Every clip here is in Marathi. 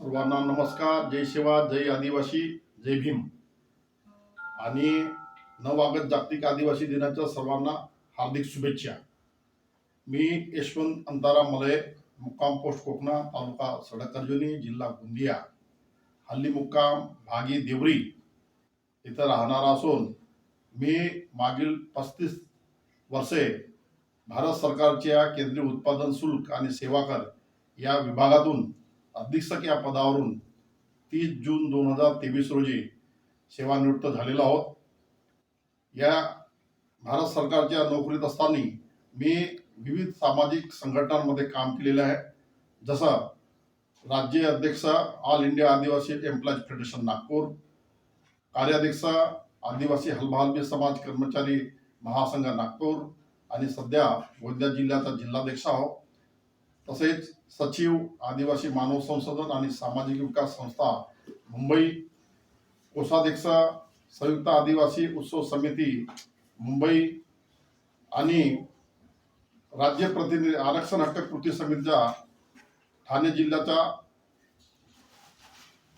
सर्वांना नमस्कार. जय शिवा जय आदिवासी जय भीम. आणि नऊ ऑगस्ट जागतिक आदिवासी दिनाच्या सर्वांना हार्दिक शुभेच्छा. मी यशवंत अंताराम मलय मुक्काम पोस्ट कोकणा तालुका सडकर्जुनी जिल्हा गोंदिया. हल्ली मुक्काम भागी देवरी इथं राहणार असून मी मागील पस्तीस वर्षे भारत सरकारच्या केंद्रीय उत्पादन शुल्क आणि सेवा कर या विभागातून अधीक्षक या पदावरून तीस जून दोन हजार तेवीस रोजी सेवानिवृत्त झालेलो आहोत. या भारत सरकारच्या नोकरीत असताना मी विविध सामाजिक संघटनांमध्ये काम केलेलं आहे. जसं राज्य अध्यक्ष ऑल इंडिया आदिवासी एम्प्लॉईज फेडरेशन नागपूर कार्याध्यक्ष आदिवासी हलबा समाज कर्मचारी महासंघ नागपूर आणि सध्या गोंदिया जिल्ह्याचा जिल्हाध्यक्ष आहोत. तसेच सचिव आदिवासी मानव संशोधन आणि सामाजिक विकास संस्था मुंबई. कोषाध्यक्ष संयुक्त आदिवासी उत्सव समिती मुंबई. आणि राज्य प्रतिनिधी आरक्षण हक्क कृती समितीच्या ठाणे जिल्ह्याचा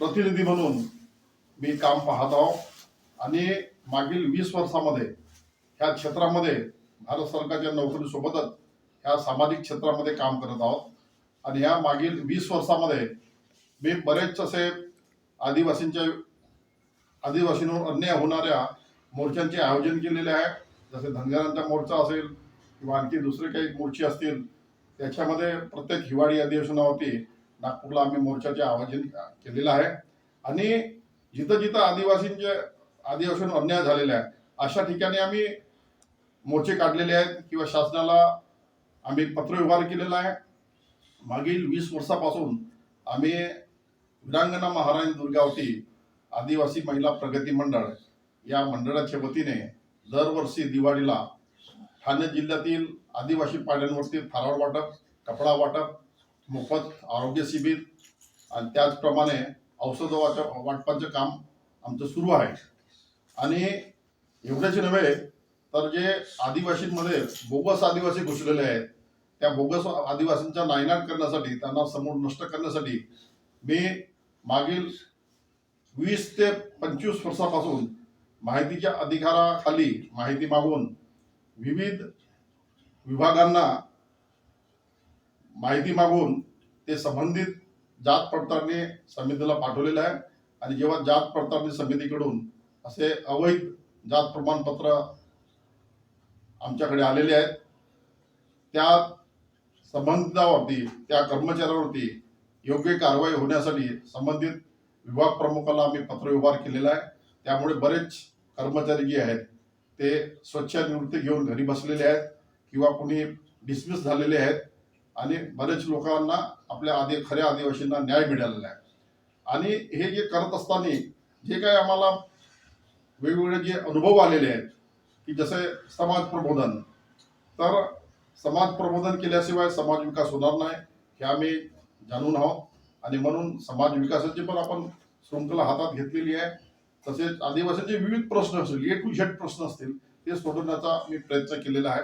प्रतिनिधी म्हणून मी काम पाहत आहो. आणि मागील वीस वर्षामध्ये ह्या क्षेत्रामध्ये भारत सरकारच्या नोकरीसोबतच ह्या सामाजिक क्षेत्रामध्ये काम करत आहोत. आणि ह्या मागील वीस वर्षामध्ये मी बरेच असे आदिवासींच्या आदिवासींवर अन्याय होणाऱ्या मोर्चांचे आयोजन केलेले आहे. जसे धनगरांचा मोर्चा असेल किंवा आणखी दुसरे काही मोर्चे असतील त्याच्यामध्ये प्रत्येक हिवाळी अधिवेशनावरती नागपूरला आम्ही मोर्चाचे आयोजन केलेलं आहे. आणि जिथं जिथं आदिवासींचे आदिवासींवर अन्याय झालेला आहे अशा ठिकाणी आम्ही मोर्चे काढलेले आहेत किंवा शासनाला आम्ही पत्रव्यवहार केलेला आहे. मागील वीस वर्षापासून आम्ही वीरांगणा महाराणी दुर्गावती आदिवासी महिला प्रगती मंडळ या मंडळाच्या वतीने दरवर्षी दिवाळीला ठाणे जिल्ह्यातील आदिवासी पाड्यांवरती फराळ वाटप कपडा वाटप मोफत आरोग्य शिबिर आणि त्याचप्रमाणे औषध वाटप वाटपाचं काम आमचं सुरू आहे. आणि एवढेच नव्हे तर जे आदिवासींमध्ये बोगस आदिवासी घुसलेले आहेत त्या बोगस आदिवासींचा नायनाट करण्यासाठी त्यांना समोर नष्ट करण्यासाठी मी मागील वीस ते पंचवीस वर्षापासून माहितीच्या अधिकाराखाली माहिती मागून विविध विभागांना माहिती मागून ते संबंधित जात पडताळणी समितीला पाठवलेलं आहे. आणि जेव्हा जात पडताळणी समितीकडून असे अवैध जात प्रमाणपत्र आमच्याकडे आलेले आहेत. त्या संबंधितावरती त्या कर्मचाऱ्यावरती योग्य कारवाई होण्यासाठी संबंधित विभाग प्रमुखाला आम्ही पत्रव्यवहार केलेला आहे. त्यामुळे बरेच कर्मचारी जे आहेत ते स्वच्छ निवृत्ती घेऊन घरी बसलेले आहेत किंवा कोणी डिसमिस झालेले आहेत आणि बरेच लोकांना आपल्या आदि खऱ्या आदिवासींना न्याय मिळालेला आहे. आणि हे जे करत असताना जे काही आम्हाला वेगवेगळे जे अनुभव आलेले आहेत की जसे समाज प्रबोधन तर समाज प्रबोधन केल्याशिवाय समाज विकास होणार नाही हे आम्ही जाणून आहोत. आणि म्हणून समाज विकासाची पण आपण शृंखला हातात घेतलेली आहे. तसेच आदिवासीचे विविध प्रश्न असतील ए टू झेड प्रश्न असतील ते सोडवण्याचा मी प्रयत्न केलेला आहे.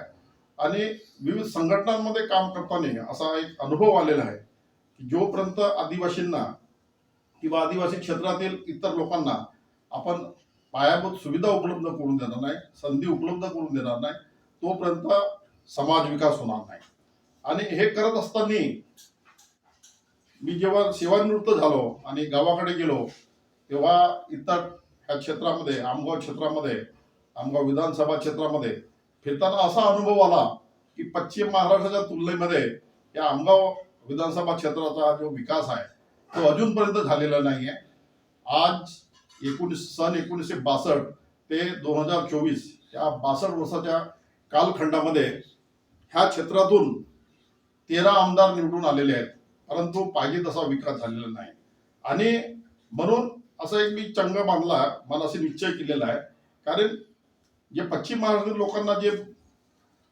आणि विविध संघटनांमध्ये काम करताना असा एक अनुभव आलेला आहे की जोपर्यंत आदिवासींना किंवा आदिवासी क्षेत्रातील इतर लोकांना आपण पायाभूत सुविधा उपलब्ध करून देणार नाही संधी उपलब्ध करून देणार नाही तोपर्यंत समाज विकास होणार नाही. आणि हे करत असताना मी जेव्हा सेवानिवृत्त झालो आणि गावाकडे गेलो तेव्हा इतर ह्या क्षेत्रामध्ये आमगाव क्षेत्रामध्ये आमगाव विधानसभा क्षेत्रामध्ये फिरताना असा अनुभव आला की पश्चिम महाराष्ट्राच्या तुलनेमध्ये या आमगाव विधानसभा क्षेत्राचा जो विकास आहे तो अजूनपर्यंत झालेला नाही आहे आज एकोणीस सन एकोणीसशे बासष्ट ते दोन हजार चोवीस या बासष्ट वर्षाच्या कालखंडामध्ये ह्या क्षेत्रातून तेरा आमदार निवडून आलेले आहेत परंतु पाहिजे तसा विकास झालेला नाही. आणि म्हणून असं एक मी चंग बांधला मला असे निश्चय केलेला आहे. कारण जे पश्चिम महाराष्ट्र लोकांना जे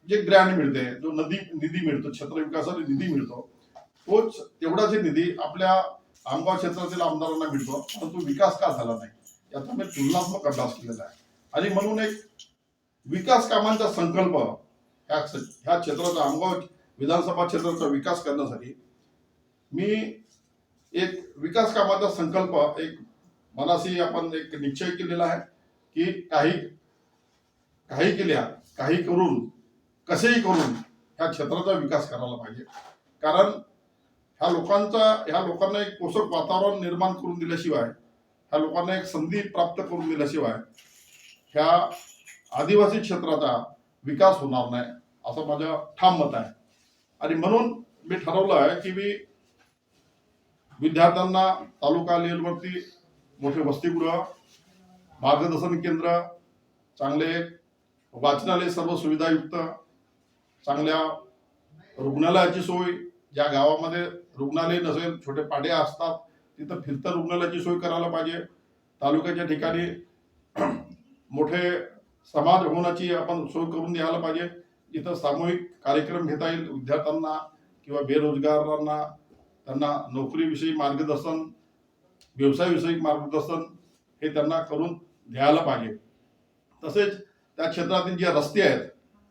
जे ग्रँड मिळते जो नदी निधी मिळतो क्षेत्र विकासाला निधी मिळतो तोच तेवढाच निधी आपल्या आमगाव क्षेत्रातील आमदारांना मिळतो परंतु विकास का झाला नाही याचा मी तुलनात्मक अभ्यास केलेला आहे. आणि म्हणून एक विकास कामांचा संकल्प ह्या ह्या क्षेत्राचा आमगाव विधानसभा क्षेत्राचा विकास करण्यासाठी मी एक विकास कामाचा संकल्प एक मनाशी आपण एक निश्चय केलेला आहे की काही काही केल्या काही करून कसेही करून ह्या क्षेत्राचा विकास करायला पाहिजे. कारण ह्या लोकांचा ह्या लोकांना एक पोषक वातावरण निर्माण करून दिल्याशिवाय ह्या लोकांना एक संधी प्राप्त करून दिल्याशिवाय ह्या आदिवासी क्षेत्राचा विकास होणार नाही असं माझं ठाम मत आहे. आणि म्हणून मी ठरवलं आहे की मी विद्यार्थ्यांना तालुका लेवलवरती मोठे वसतिगृह मार्गदर्शन केंद्र चांगले वाचनालय सर्व सुविधायुक्त चांगल्या रुग्णालयाची सोय ज्या गावामध्ये रुग्णालय नसेल छोटे पाडे असतात तिथं फिरतं रुग्णालयाची सोय करायला पाहिजे. तालुक्याच्या ठिकाणी मोठे समाज भवनाची आपण सोय करून द्यायला पाहिजे. जिथं सामूहिक कार्यक्रम घेता येईल विद्यार्थ्यांना किंवा बेरोजगारांना त्यांना नोकरीविषयी मार्गदर्शन व्यवसायाविषयी मार्गदर्शन हे त्यांना करून द्यायला पाहिजे. तसेच त्या क्षेत्रातील जे रस्ते आहेत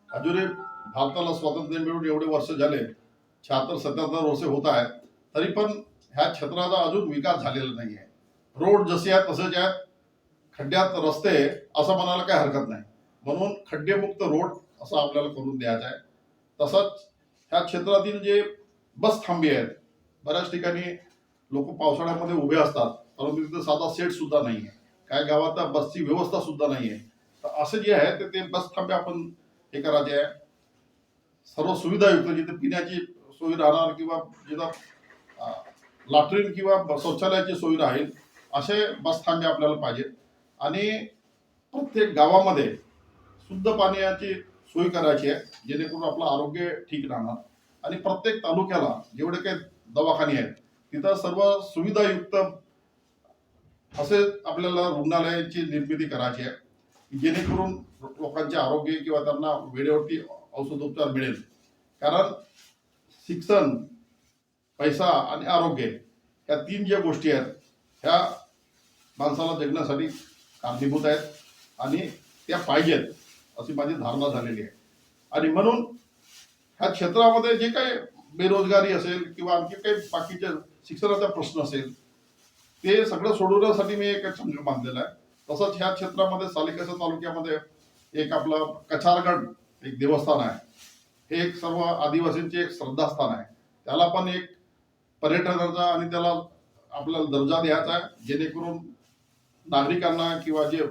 अजूनही भारताला स्वातंत्र्य मिळून एवढे वर्ष झाले शहात्तर सत्याहत्तर वर्ष होत आहेत तरी पण ह्या क्षेत्राचा अजून विकास झालेला नाही आहे रोड जसे आहेत तसेच आहेत खड्ड्यात रस्ते असं म्हणायला काही हरकत नाही. म्हणून खड्डेमुक्त रोड असं आपल्याला करून द्यायचं आहे. तसंच ह्या क्षेत्रातील जे बस थांबे आहेत बऱ्याच ठिकाणी लोक पावसाळ्यामध्ये उभे असतात परंतु तिथे साधा सेट सुद्धा नाही आहे. काय गावात बसची व्यवस्था सुद्धा नाही आहे. तर असं जे आहे ते- ते बस थांबे आपण हे करायचे आहे. सर्व सुविधायुक्त जिथे पिण्याची सोय राहणार किंवा जिथं लॅट्रिन किंवा ब- शौचालयाची सोय राहील असे बस थांबे आपल्याला पाहिजेत. आणि प्रत्येक गावामध्ये शुद्ध पाण्याची सोय करायची आहे जेणेकरून आपलं आरोग्य ठीक राहणार. आणि प्रत्येक तालुक्याला जेवढे काही दवाखाने आहेत तिथं सर्व सुविधायुक्त असे आपल्याला रुग्णालयाची निर्मिती करायची आहे जेणेकरून लोकांचे आरोग्य किंवा त्यांना वेळेवरती औषधोपचार मिळेल. कारण शिक्षण पैसा आणि आरोग्य या तीन ज्या गोष्टी आहेत ह्या माणसाला जगण्यासाठी कारणीभूत आहेत. आणि त्या पाहिजेत अशी माझी धारणा झालेली आहे. आणि म्हणून ह्या क्षेत्रामध्ये जे काही बेरोजगारी असेल किंवा आणखी काही बाकीचे शिक्षणाचा प्रश्न असेल ते सगळं सोडवण्यासाठी मी एक संघ बांधलेला आहे. तसंच ह्या क्षेत्रामध्ये सालिकसा तालुक्यामध्ये एक आपलं कछारगड एक देवस्थान आहे. हे एक सर्व आदिवासींचे एक श्रद्धास्थान आहे. त्याला पण एक पर्यटनाचा आणि त्याला आपल्याला दर्जा द्यायचा आहे. जेणेकरून नागरिकांना किंवा जे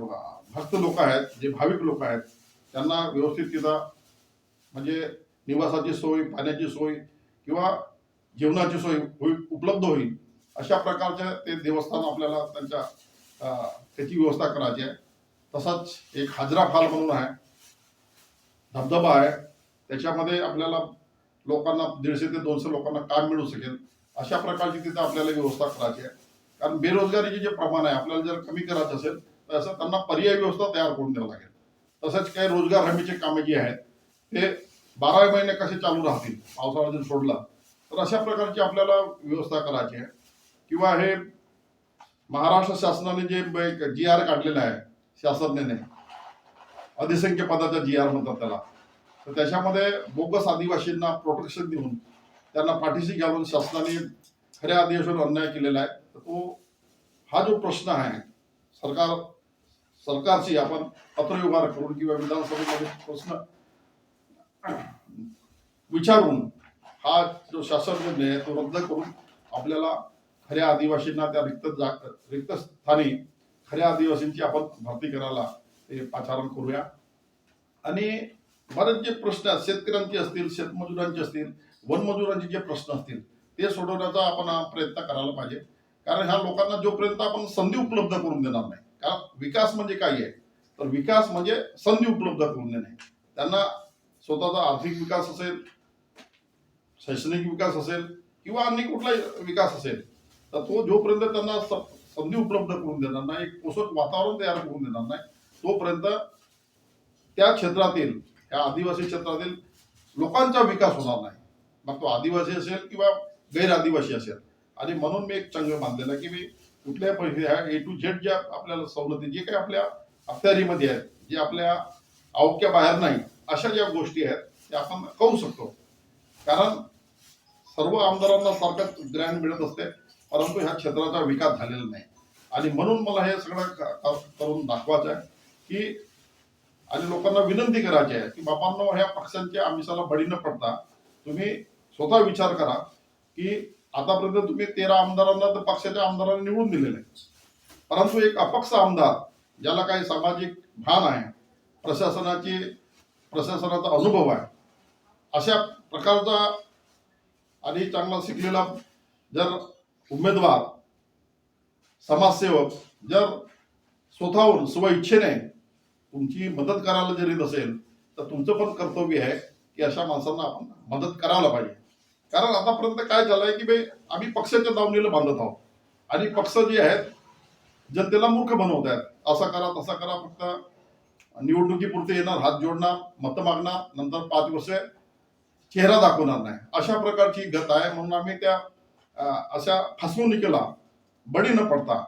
भक्त लोक आहेत जे भाविक लोक आहेत त्यांना व्यवस्थित तिथं म्हणजे निवासाची सोय पाण्याची सोय किंवा जेवणाची सोय होईल उपलब्ध होईल. अशा प्रकारचे ते देवस्थान आपल्याला त्यांच्या त्याची व्यवस्था करायची आहे. तसंच एक हाजरा फाल म्हणून आहे. धबधबा आहे. त्याच्यामध्ये आपल्याला लोकांना दीडशे ते दोनशे लोकांना काम मिळू शकेल. अशा प्रकारची तिथं आपल्याला व्यवस्था करायची आहे. कारण बेरोजगारीचे जे प्रमाण आहे आपल्याला जर कमी करायचं असेल तर असं त्यांना पर्यायी व्यवस्था तयार करून द्यावं लागेल. तसंच काही रोजगार हमीचे कामे जी आहेत ते बारा महिने कसे चालू राहतील पावसाळा जर सोडला तर अशा प्रकारची आपल्याला व्यवस्था करायची आहे. किंवा हे महाराष्ट्र शासनाने जे जी आर काढलेला आहे शासनाने अधिसंख्य पदाचा जी आर म्हणतात त्याला तर त्याच्यामध्ये बोगस आदिवासींना प्रोटेक्शन देऊन त्यांना पाठीशी घालून शासनाने खऱ्या आदिवासीवर अन्याय केलेला आहे. तर तो हा जो प्रश्न आहे सरकार सरकारशी आपण पत्रव्यवहार करून किंवा विधानसभेमध्ये प्रश्न विचारून हा जो शासन निर्णय आहे तो रद्द करून आपल्याला खऱ्या आदिवासींना त्या रिक्त जा रिक्त स्थानी खऱ्या आदिवासींची आपण भरती करायला ते पाचारण करूया. आणि बरेच जे प्रश्न आहेत शेतकऱ्यांचे असतील शेतमजुरांचे असतील वनमजुरांचे जे प्रश्न असतील ते सोडवण्याचा आपण प्रयत्न करायला पाहिजे. कारण ह्या लोकांना जोपर्यंत आपण संधी उपलब्ध करून देणार नाही कारण विकास म्हणजे काय आहे? तर विकास म्हणजे संधी उपलब्ध करून देणे. त्यांना स्वतःचा आर्थिक विकास असेल शैक्षणिक विकास असेल किंवा अन्य कुठलाही विकास असेल तर तो जोपर्यंत त्यांना स- संधी उपलब्ध करून देणार नाही एक पोषक वातावरण तयार करून देणार नाही तोपर्यंत त्या क्षेत्रातील त्या आदिवासी क्षेत्रातील लोकांचा विकास होणार नाही. मग तो आदिवासी असेल किंवा गैर आदिवासी असेल आणि म्हणून मी एक चंग मानलेलं आहे की मी कुठल्याही पैसे ह्या ए टू झेड ज्या आपल्याला सवलती जे काही आपल्या अखत्यारीमध्ये आहेत जे आपल्या अवक्या बाहेर नाही अशा ज्या गोष्टी आहेत त्या आपण करू शकतो. कारण सर्व आमदारांना सारखंच ग्रँड मिळत असते परंतु ह्या क्षेत्राचा विकास झालेला नाही. आणि म्हणून मला हे सगळं करून दाखवायचं आहे की आणि लोकांना विनंती करायची आहे की बापांना ह्या पक्षांच्या आमिषाला बळी न पडता तुम्ही स्वतः विचार करा की आतापर्यंत तुम्ही तेरा आमदारांना तर पक्षाच्या आमदारांनी निवडून दिले आहे परंतु एक अपक्ष आमदार ज्याला काही सामाजिक भान आहे प्रशासनाची प्रशासनाचा अनुभव आहे अशा प्रकारचा आणि चांगला शिकलेला जर उमेदवार समाजसेवक जर स्वतःहून स्वइच्छेने तुमची मदत करायला जरी नसेल तर तुमचं पण कर्तव्य आहे की अशा माणसांना आपण मदत करायला पाहिजे. कारण आतापर्यंत काय झालंय की बाई आम्ही पक्षाच्या दावणीला बांधत आहोत. आणि पक्ष जे आहेत जनतेला मूर्ख बनवत आहेत. असं करा तसा करा फक्त निवडणुकीपुरते येणार हात जोडणार मतं मागणार नंतर पाच वर्ष चेहरा दाखवणार नाही. अशा प्रकारची गत आहे. म्हणून आम्ही त्या अशा फसवणुकीला बळी न पडता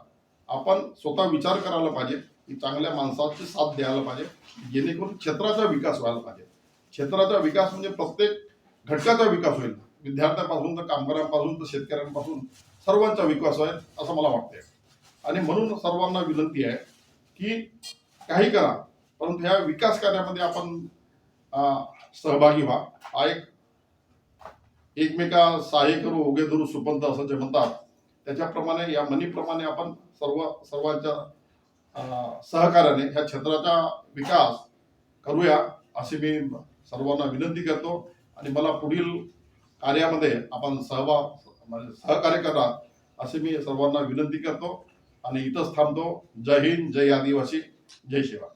आपण स्वतः विचार करायला पाहिजे की चांगल्या माणसाची साथ द्यायला पाहिजे जेणेकरून क्षेत्राचा विकास व्हायला पाहिजे. क्षेत्राचा विकास म्हणजे प्रत्येक घटकाचा विकास होईल. विद्यार्थ्यांपासून तर कामगारांपासून तर शेतकऱ्यांपासून सर्वांचा विकास होईल असं मला वाटतंय. आणि म्हणून सर्वांना विनंती आहे की काही करा परंतु ह्या विकास कार्यामध्ये आपण सहभागी व्हा. हा एक एकमेका सहाय्य करू ओघे धरू सुपंत असं जे म्हणतात त्याच्याप्रमाणे या मनीप्रमाणे आपण सर्व सर्वांच्या सहकार्याने ह्या क्षेत्राचा विकास करूया अशी मी सर्वांना विनंती करतो. आणि मला पुढील कार्यामध्ये आपण सहभाग म्हणजे सहकार्य करा असे मी सर्वांना विनंती करतो आणि इथंच थांबतो. जय हिंद जय आदिवासी जय शिवा